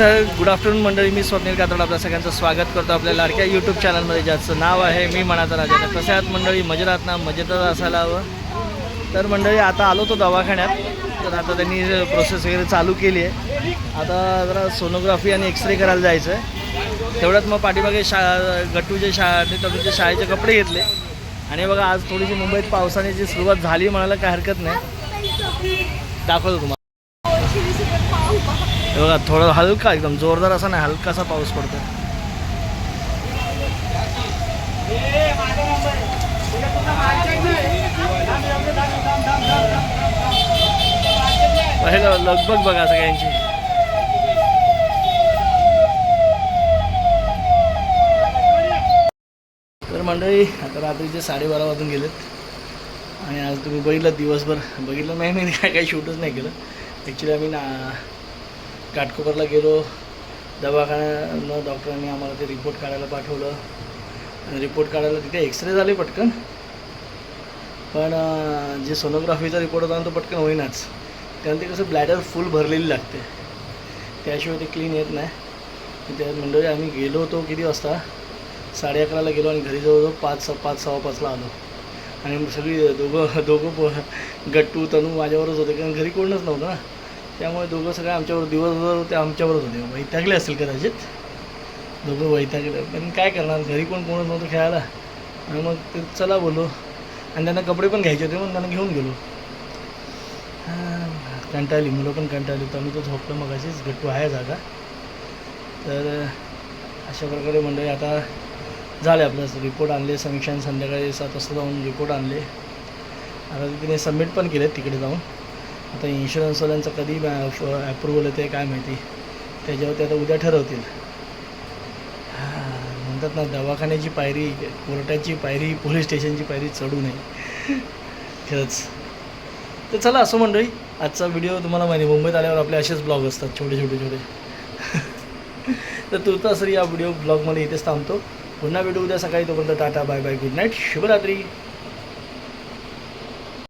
तर good afternoon मंडळी मी स्वप्नील कातोड आपल्या सगळ्यांचं स्वागत करतो आपल्या लाडक्या यूट्यूब चॅनलमध्ये ज्याचं नाव आहे मी मनाचा राजा. तर कसे आहात मंडळी? मजेत ना? मजेतच असायला हवं. तर मंडळी आता आलो तो दवाखान्यात. तर आता त्यांनी प्रोसेस वगैरे चालू केली आहे. आता जरा सोनोग्राफी आणि एक्सरे करायला जायचं आहे तेवढ्यात मग पाठीमागे शा गट्टूचे शा तुमचे शाळेचे कपडे घेतले. आणि बघा आज थोडीशी मुंबईत पावसाने जी सुरुवात झाली म्हणायला काय हरकत नाही. दाखवतो तुम्हाला. हे बघा थोडं हलका एकदम जोरदार असा नाही हलकासा पाऊस पडतो लगभग बघा सगळ्यांची. तर मंडळी आता रात्रीचे साडेबारा वाजून गेलेत. आणि आज तुम्ही बघितलं दिवसभर बघितलं नाही मी काय काही शूटच नाही केलं. ॲक्च्युली आम्ही ना काटकोपरला गेलो. दवाखान्यानं डॉक्टरांनी आम्हाला ते रिपोर्ट काढायला पाठवलं. रिपोर्ट काढायला तिथे एक्सरे झाले पटकन. पण जे सोनोग्राफीचा रिपोर्ट होता तो पटकन होईनाच. कारण ते कसं ब्लॅडर फुल भरलेली लागते. त्याशिवाय ते क्लीन येत नाही. त्या म्हणजे आम्ही गेलो होतो किती वाजता? साडे अकराला गेलो आणि घरी जवळजवळ पाच स- पाच सव्वा पाचला आलो. आणि मग सगळी दोघं दोघं गट्टू तनू माझ्यावरच होते. कारण घरी कोणच नव्हतं ना. त्यामुळे दोघं सगळे आमच्यावर दिवसभर ते आमच्यावरच होते. वैतागले असतील कदाचित. दोघं वैतागले. पण काय करणार? घरी कोण कोणच नव्हतं खेळायला. आणि मग ते चला बोललो. आणि त्यांना कपडे पण घ्यायचे होते म्हणून त्यांना घेऊन गेलो. कंटाळली. मुलं पण कंटाळली तर आम्ही तो झोपलो मग अशीच गट्टू आहे जागा. तर अशा प्रकारे मंडळी आता झाले आपलं रिपोर्ट आणले. समीक्षा संध्याकाळी सात वाजता जाऊन रिपोर्ट आणले. आता तिने सबमिट पण केले तिकडे जाऊन. आता इन्शुरन्सवाल्यांचं कधी ॲप्रुव्हल येते काय माहिती. त्याच्यावर ते आता उद्या ठरवतील. हां म्हणतात ना दवाखान्याची पायरी कोर्टाची पायरी पोलीस स्टेशनची पायरी चढू नये. खरंच. तर चला असं मंडळी आजचा व्हिडिओ तुम्हाला माहिती आहे, मुंबईत आल्यावर आपले असेच ब्लॉग असतात छोटे छोटे छोटे. तर तुर्तास या व्हिडिओ ब्लॉगमध्ये इथेच थांबतो. पुन्हा भेटू उद्या सकाळी तोपर्यंत tata bye bye good night शुभरात्री.